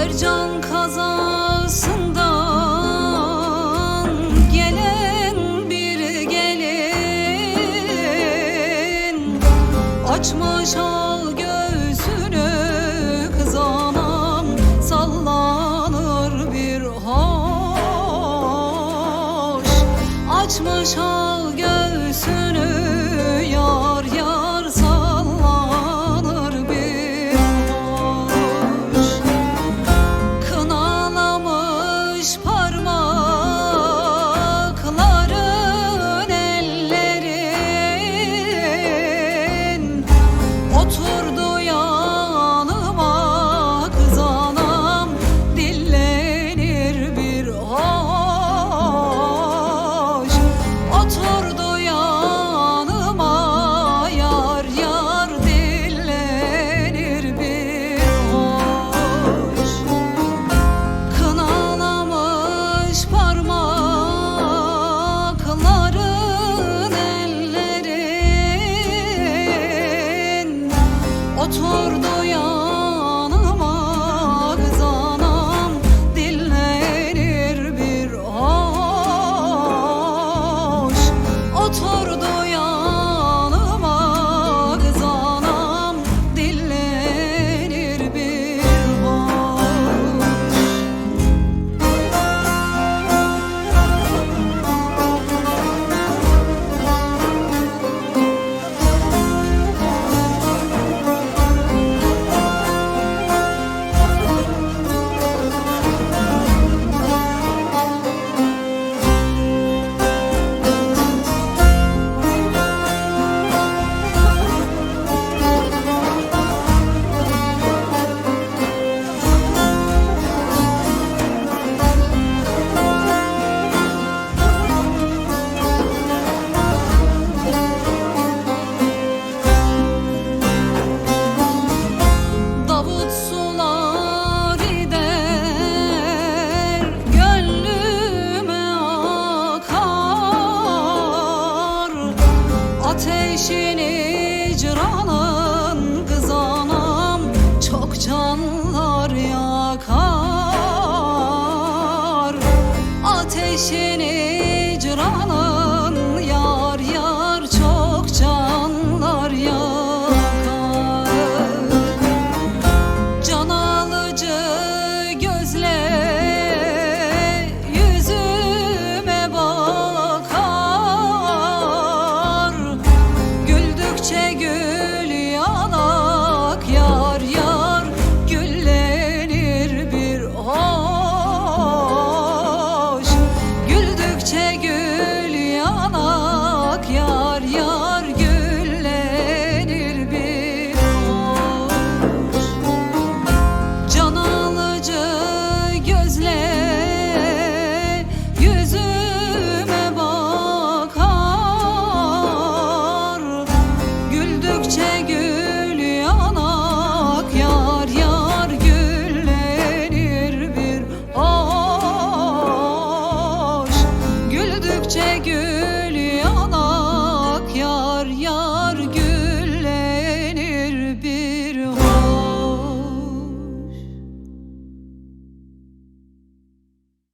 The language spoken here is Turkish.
her can kazasından gelen bir gelin. Açmış al göğsünü kız anam sallanır bir hoş. Açmış al Oturdu Ateşin icranın kız anam Çok canlar yakar. Ateşin